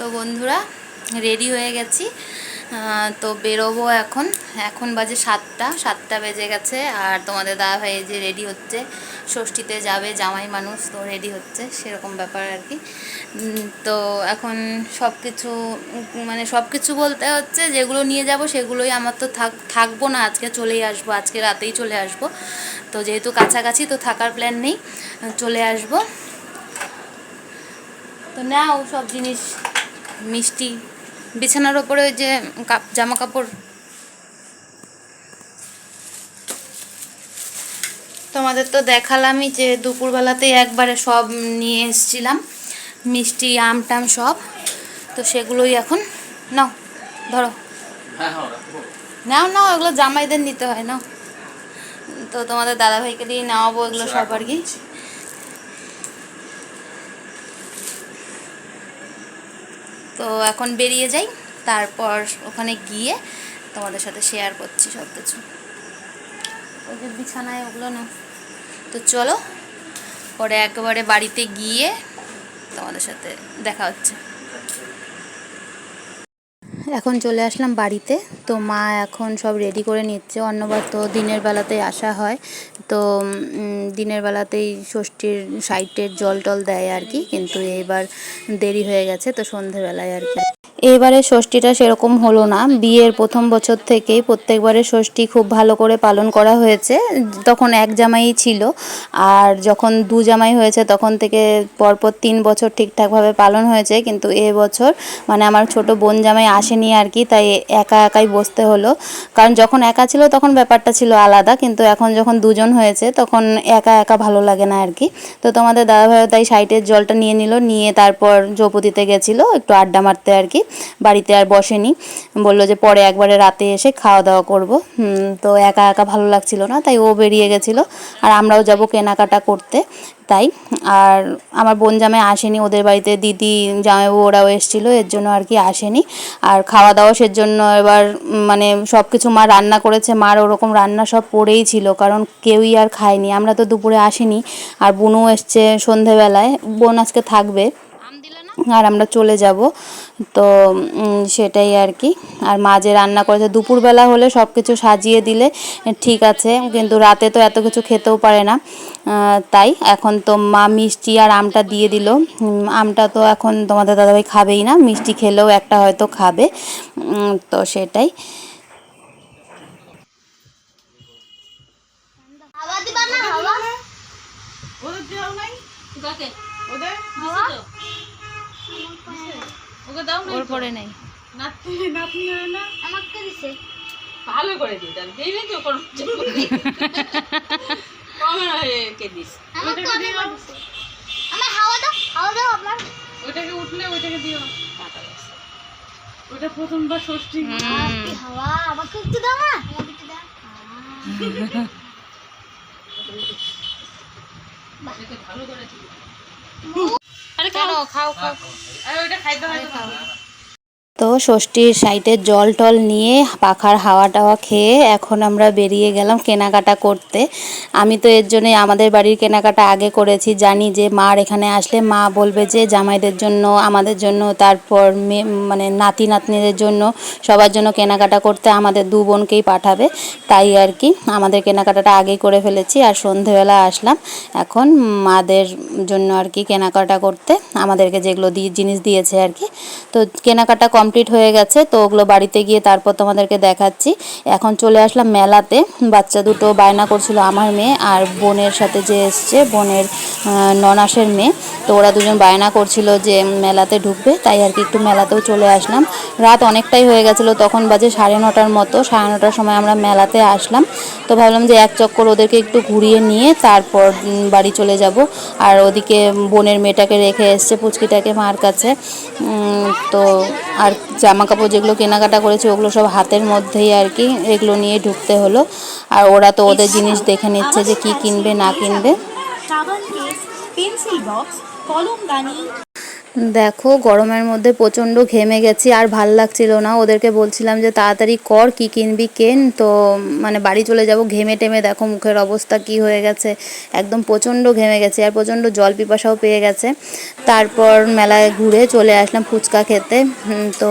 তো বন্ধুরা রেডি হয়ে গেছি। তো বেরোবো এখন। এখন বাজে সাতটা সাতটা বেজে গেছে। আর তোমাদের দাদা ভাই যে রেডি হচ্ছে, ষষ্ঠীতে যাবে, জামাই মানুষ তো রেডি হচ্ছে, সেরকম ব্যাপার আর কি। তো এখন সব কিছু মানে সব কিছু বলতে হচ্ছে, যেগুলো নিয়ে যাব সেগুলোই আমার তো থাক, থাকব না, আজকে চলেই আসব, আজকে রাতেই চলে আসব। তো যেহেতু কাছাকাছি, তো থাকার প্ল্যান নেই, চলে আসব। তো নাও সব জিনিস মিষ্টি। বিছানার ওপরে ওই যে কাপ জামা কাপড় তোমাদের তো দেখালামই যে দুপুরবেলাতেই একবারে সব নিয়ে এসছিলাম। মিষ্টি আম টাম সব। তো সেগুলোই এখন নাও ধরো। নাও নাও এগুলো জামাইদের নিতে হয় নাও। তো তোমাদের দাদাভাইকে দিয়ে নেওয়াবো এগুলো সব আর কি। তো এখন বেরিয়ে যাই, তারপর ওখানে গিয়ে তোমাদের সাথে শেয়ার করছি সব কিছু ওই যে বিছানায় ওগুলো না। তো চলো, পরে একেবারে বাড়িতে গিয়ে তোমাদের সাথে দেখা হচ্ছে। এখন চলে আসলাম বাড়িতে। তো মা এখন সব রেডি করে নিচ্ছে। অন্যবার তো দিনের বেলাতেই আসা হয়। তো দিনের বেলাতেই ষষ্ঠীর সাইটের জল টল দেয় আর কি। কিন্তু এইবার দেরি হয়ে গেছে, তো সন্ধেবেলায় আর কি। এবারে ষষ্ঠীটা সেরকম হলো না। বিয়ের প্রথম বছর থেকেই প্রত্যেকবারে ষষ্ঠী খুব ভালো করে পালন করা হয়েছে। তখন এক জামাই ছিল আর যখন দু জামাই হয়েছে তখন থেকে পরপর তিন বছর ঠিকঠাকভাবে পালন হয়েছে। কিন্তু এ বছর মানে আমার ছোট বোন জামাই আসেনি আর কি, তাই একা একাই বসতে হলো। কারণ যখন একা ছিল তখন ব্যাপারটা ছিল আলাদা, কিন্তু এখন যখন দুজন হয়েছে তখন একা একা ভালো লাগে না আর কি। তো তোমাদের দাদাভাইও তাই সাইটের জলটা নিয়ে নিল, নিয়ে তারপর চৌপতিতে গেছিল, একটু আড্ডা মারতে আর কি। বাড়িতে আর বসেনি। বলল যে পরে একবারে রাতে এসে খাওয়া দাওয়া করব। তো একা একা ভালো লাগছিল না, তাই ও বেরিয়ে গেছিল। আর আমরাও যাব কেনাকাটা করতে, তাই। আর আমার বোন জামাই আসেনি, ওদের বাড়িতে দিদি জামাইবাবু ওরাও এসেছিল, এর জন্য আর কি আসেনি। আর খাওয়া দাওয়া সের জন্য এবার মানে সব কিছু মা রান্না করেছে, মার ওরকম রান্না সব পড়েই ছিল, কারণ কেউই আর খায়নি। আমরা তো দুপুরে আসিনি, আর বোনও এসছে সন্ধেবেলায়, বোন আজকে থাকবে। আর আমরা চলে যাব। তো সেটাই আর কি। আর মাঝে রান্না করেছে দুপুরবেলা হলে সব কিছু সাজিয়ে দিলে ঠিক আছে কিন্তু রাতে তো এত কিছু খেতেও পারে না। তাই এখন তো মা মিষ্টি আর আমটা দিয়ে দিল। আমটা তো এখন তোমাদের দাদাভাই খাবেই না মিষ্টি খেলেও একটা হয়তো খাবে। তো সেটাই। হাওয়া দিবা না হাওয়া? ওদের দেওয়া নাই? ওদের? হাওয়া দাও না ওর পরে। নেই। নাতি নাতনি না আমাকে দিছে। ভালো করে দিই তাহলে। দিবি তো কোনো কমে কে দিস আমাকে অনেক আমার হাওয়া দাও হাওয়া দাও আপনার ওইটাকে উঠলে ওইটাকে দিও। কাটা গেছে ওইটা প্রথমবার ষষ্ঠী। হাওয়া? আমাকে একটু দাও না? আমাকে একটু দাও। ভালো করে দিও আরে খাও। খাও খাও। আর ওইটা খাইতে হয় তো তো ষষ্ঠীর সাইডে জল টল নিয়ে পাখার হাওয়া টাওয়া খেয়ে এখন আমরা বেরিয়ে গেলাম কেনাকাটা করতে। আমি তো এর জন্যই আমাদের বাড়ির কেনাকাটা আগে করেছি, জানি যে মার এখানে আসলে মা বলবে যে জামাইদের জন্য, আমাদের জন্য, তারপর মানে নাতি নাতনিদের জন্য, সবার জন্য কেনাকাটা করতে আমাদের দু বোনকেই পাঠাবে, তাই আর কি। আমাদের কেনাকাটাটা আগেই করে ফেলেছি আর সন্ধেবেলা আসলাম। এখন মাদের জন্য আর কি কেনাকাটা করতে, আমাদেরকে যেগুলো দিয়ে জিনিস দিয়েছে আর কি। তো কেনাকাটা কমপ্লিট হয়ে গেছে, তো ওগুলো বাড়িতে গিয়ে তারপর তোমাদেরকে দেখাচ্ছি। এখন চলে আসলাম মেলাতে। বাচ্চা দুটো বায়না করছিল আমার মেয়ে আর বোনের সাথে যে এসছে, বোনের ননাসের মেয়ে। তো ওরা দুজন বায়না করছিল যে মেলাতে ঢুকবে, তাই আর কি একটু মেলাতেও চলে আসলাম। রাত অনেকটাই হয়ে গেছিল, তখন বাজে সাড়ে নটার মতো। সাড়ে নটার সময় আমরা মেলাতে আসলাম। তো ভাবলাম যে এক চক্কর ওদেরকে একটু ঘুরিয়ে নিয়ে তারপর বাড়ি চলে যাব। আর ওদিকে বোনের মেয়েটাকে রেখে এসছে পুচকিটাকে মার কাছে। তো আর জামা কাপড় যেগুলো কেনাকাটা করেছে ওগুলো সব হাতের মধ্যেই আর কি এগুলো নিয়ে ঢুকতে হলো। আর ওরা তো ওদের জিনিস দেখে নিচ্ছে যে কি কিনবে না কিনবে। পেন্সিল বক্স কলমদানি দেখো, গরমের মধ্যে প্রচণ্ড ঘেমে গেছি, আর ভালো লাগছিল না। ওদেরকে বলছিলাম যে, তাড়াতাড়ি কর, কি কিনবি, কেন? তো মানে বাড়ি চলে যাব, ঘেমে টেমে দেখো মুখের অবস্থা কি হয়ে গেছে। একদম প্রচণ্ড ঘেমে গেছে, আর প্রচণ্ড জল পিপাসাও পেয়ে গেছে। তারপর মেলায় ঘুরে চলে আসলাম ফুচকা খেতে। তো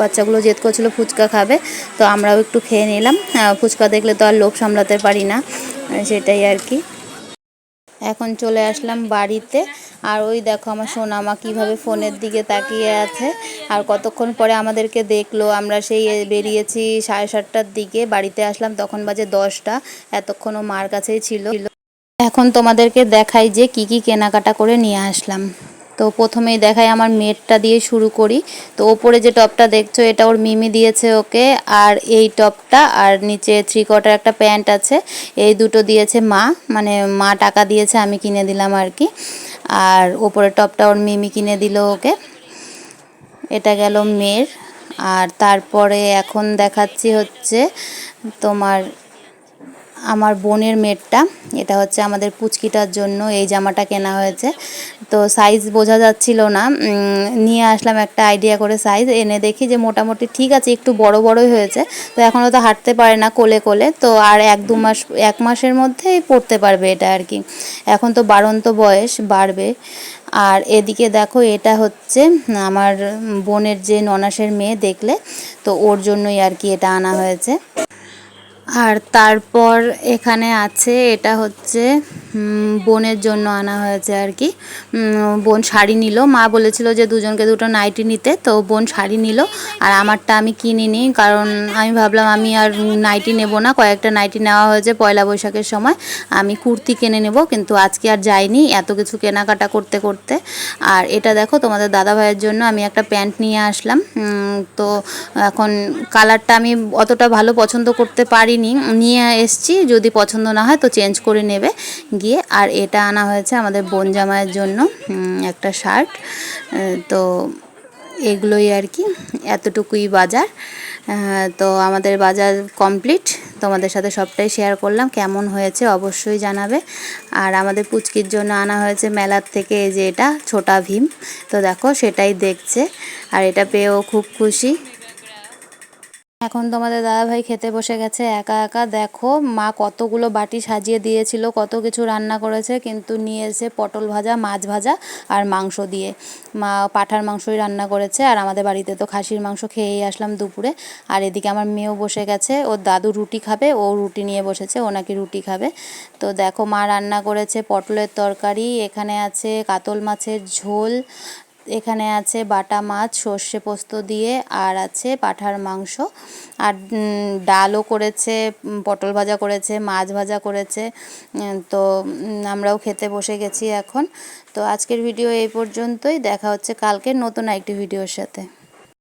বাচ্চাগুলো জেদ করছিল ফুচকা খাবে, তো আমরাও একটু খেয়ে নিলাম। ফুচকা দেখলে তো আর লোভ সামলাতে পারি না, সেটাই আর কি। এখন চলে আসলাম বাড়িতে। আর ওই দেখো আমার সোনামা কীভাবে ফোনের দিকে তাকিয়ে আছে। আর কতক্ষণ পরে আমাদেরকে দেখল, আমরা সেই বেরিয়েছি সাড়ে সাতটার দিকে, বাড়িতে আসলাম, তখন বাজে দশটা, এতক্ষণ ও মার কাছেই ছিল। এখন তোমাদেরকে দেখাই যে কি কি কেনাকাটা করে নিয়ে আসলাম। তো প্রথমেই দেখাই আমার মেটটা দিয়ে শুরু করি। তো ওপরে যে টপটা দেখছ, এটা ওর মিমি দিয়েছে ওকে, আর এই টপটা, আর নিচে থ্রি কোয়ার্টার একটা প্যান্ট আছে, এই দুটো দিয়েছে মা মানে মা টাকা দিয়েছে, আমি কিনে দিলাম আর কি। আর ওপরের টপটা ওর মিমি কিনে দিল ওকে। এটা গেল মেয়ের। আর তারপরে এখন দেখাচ্ছি হচ্ছে তোমার আমার বোনের মেয়েরটা, এটা হচ্ছে আমাদের পুচকিটার জন্য এই জামাটা কেনা হয়েছে। তো সাইজ বোঝা যাচ্ছিল না নিয়ে আসলাম একটা আইডিয়া করে সাইজ এনে দেখি যে মোটামুটি ঠিক আছে, একটু বড় বড়ই হয়েছে। তো এখনও তো হাঁটতে পারে না কোলে কোলে, তো আর এক দু মাস, এক মাসের মধ্যেই পড়তে পারবে এটা আর কি। এখন তো বাড়ন্ত বয়স, বাড়বে। আর এদিকে দেখো, এটা হচ্ছে আমার বোনের যে ননাসের মেয়ে দেখলে, তো ওর জন্যই আর কি এটা আনা হয়েছে। আর তারপর এখানে আছে এটা হচ্ছে বোনের জন্য আনা হয়েছে আর কি। বোন শাড়ি নিল। মা বলেছিল যে দুজনকে দুটো নাইটি নিতে, তো বোন শাড়ি নিল। আর আমারটা আমি কিনিনি, কারণ আমি ভাবলাম আমি আর নাইটি নেব না। কয়েকটা নাইটি নেওয়া হয়েছে পয়লা বৈশাখের সময়। আমি কুর্তি কিনে নেব, কিন্তু আজকে আর যাইনি এত কিছু কেনাকাটা করতে করতে। আর এটা দেখো তোমাদের দাদা ভাইয়ের জন্য আমি একটা প্যান্ট নিয়ে আসলাম। তো এখন কালারটা আমি অতটা ভালো পছন্দ করতে পারিনি। নিয়ে এসছি, যদি পছন্দ না হয় তো চেঞ্জ করে নেবে। গিয়ে আর এটা আনা হয়েছে আমাদের বোন জামাইয়ের জন্য একটা শার্ট। তো এগুলোই আর কি, এতটুকুই বাজার। তো আমাদের বাজার কমপ্লিট। তোমাদের সাথে সবটাই শেয়ার করলাম, কেমন হয়েছে অবশ্যই জানাবে। আর আমাদের পুচকির জন্য আনা হয়েছে মেলার থেকে যে এটা, ছোটা ভীম। তো দেখো সেটাই দেখছে। আর এটা পেয়েও খুব খুশি। এখন তোমাদের দাদাভাই খেতে বসে গেছে, একা একা। দেখো, মা কতগুলো বাটি সাজিয়ে দিয়েছিল, কত কিছু রান্না করেছে, কিন্তু নিয়ে এসে পটল ভাজা, মাছ ভাজা আর মাংস দিয়ে। মা পাঠার মাংসই রান্না করেছে, আর আমাদের বাড়িতে তো খাসির মাংস খেয়েই আসলাম দুপুরে। আর এদিকে আমার মেয়েও বসে গেছে, ওর দাদু রুটি খাবে, ও রুটি নিয়ে বসেছে, ও নাকি রুটি খাবে। তো দেখো, মা রান্না করেছে পটলের তরকারি, এখানে আছে কাতল মাছের ঝোল এখানে আছে বাটা মাছ, সর্ষে পোস্ত দিয়ে, আর আছে পাঠার মাংস। আর ডালও করেছে পটল ভাজা করেছে, মাছ ভাজা করেছে তো আমরাও খেতে বসে গেছি এখন। তো আজকের ভিডিও এই পর্যন্তই। দেখা হচ্ছে কালকে নতুন একটি ভিডিওর সাথে।